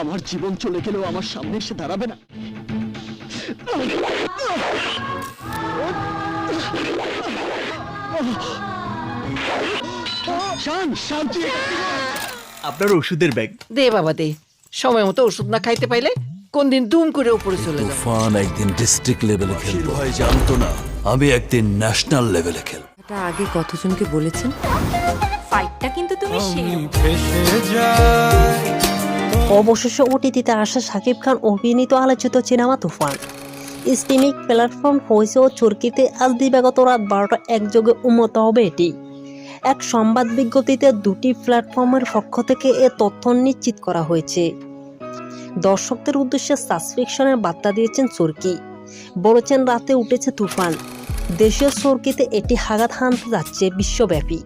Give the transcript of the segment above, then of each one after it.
আমার জীবন চলে গেলেও আমার সামনে এসে দাঁড়াবে না। শান শান্তি আপনার ওষুধের ব্যাগ। দে বাবা দে। সময় মতো ওষুধ না খাইতে পাইলে কোন দিন দুম করে উপরে চলে যাবে। তুফান একদিন ডিস্ট্রিক্ট লেভেলে খেলব। ভাই জানতো না। আমি একদিন ন্যাশনাল লেভেলে খেলব। এটা আগে কতজনকে বলেছেন? ফাইটটা কিন্তু তুমি সেরো অবশেষে ওটিটিতে আসা শাকিব খান অভিনীত আলোচিত সিনেমা তুফান। স্ট্রিমিং প্ল্যাটফর্ম হয়েছে ও চুরকিতে আজ দিবাগত রাত বারোটা একযোগে উন্নত হবে এটি। এক সংবাদ বিজ্ঞপ্তিতে দুটি প্ল্যাটফর্মের পক্ষ থেকে এ তথ্য নিশ্চিত করা হয়েছে। দর্শকদের উদ্দেশ্যে সাসফিকশনের বার্তা দিয়েছেন চরকি। বলেছেন, রাতে উঠেছে তুফান। দেশীয় চরকিতে এটি হাগাত হানতে যাচ্ছে বিশ্বব্যাপী।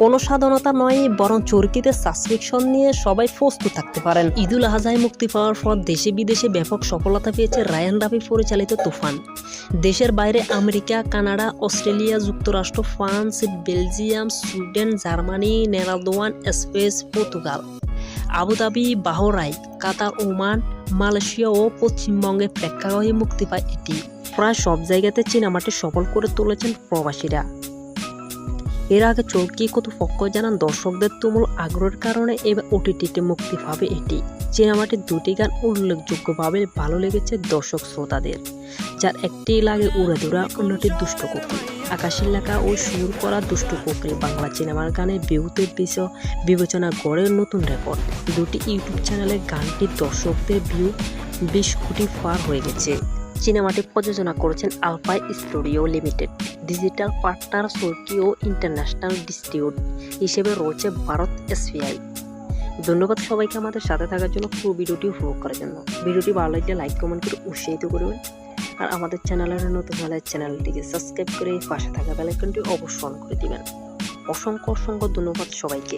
কোনো সাধারণতা নয়, বরং চরকিতে সাবস্ক্রিপশন নিয়ে সবাই প্রস্তুত থাকতে পারেন। ঈদুল আজহায় মুক্তি পাওয়ার পর দেশে বিদেশে ব্যাপক সফলতা পেয়েছে রায়ান রাফি পরিচালিত তুফান। দেশের বাইরে আমেরিকা, কানাডা, অস্ট্রেলিয়া, যুক্তরাষ্ট্র, France, Belgium, Sweden, Germany, Netherland Spain Portugal, Abu Dhabi Bahrain Qatar, Oman, Malaysia ও পশ্চিমবঙ্গে প্রেক্ষাগৃহে মুক্তি পায় এটি। প্রায় সব জায়গাতে চীনামাটি সফল করে তুলেছেন প্রবাসীরা। এর আগে চরকি কর্তৃপক্ষ জানান দর্শকদের তুমুল আগ্রহের কারণে এবার ওটিটিতে মুক্তি পাবে এটি। চীনামাটির দুটি গান উল্লেখযোগ্যভাবে ভালো লেগেছে দর্শক শ্রোতাদের, যার একটি লাগে উড়াদুরা অন্যটি দুষ্ট কুকুর। আকাশের লেখা ও সুর করা দুষ্ট কুকুরে বাংলা সিনেমার গানের বিহুতে বিষয় বিবেচনা করে নতুন রেকর্ড। দুটি ইউটিউব চ্যানেলে গানটির দর্শকদের ভিউ বিশ কোটি পার হয়ে গেছে। সিনেমাটি প্রযোজনা করেছেন Alpha i studio limited. Digital partner Chorki O international distribute হিসেবে রয়েছে ভারত এসবিআই। ধন্যবাদ সবাইকে আমাদের সাথে থাকার জন্য পুরো ভিডিওটি উপভোগ করার জন্য। ভিডিওটি ভালো লাগলে লাইক, কমেন্ট করে উৎসাহিত করবেন। আর আমাদের চ্যানেলের নতুন হলে চ্যানেলটিকে সাবস্ক্রাইব করে পাশে থাকা বেলাইকনটি অবশ্যই অন করে দিবেন। অসংখ্য অসংখ্য ধন্যবাদ সবাইকে।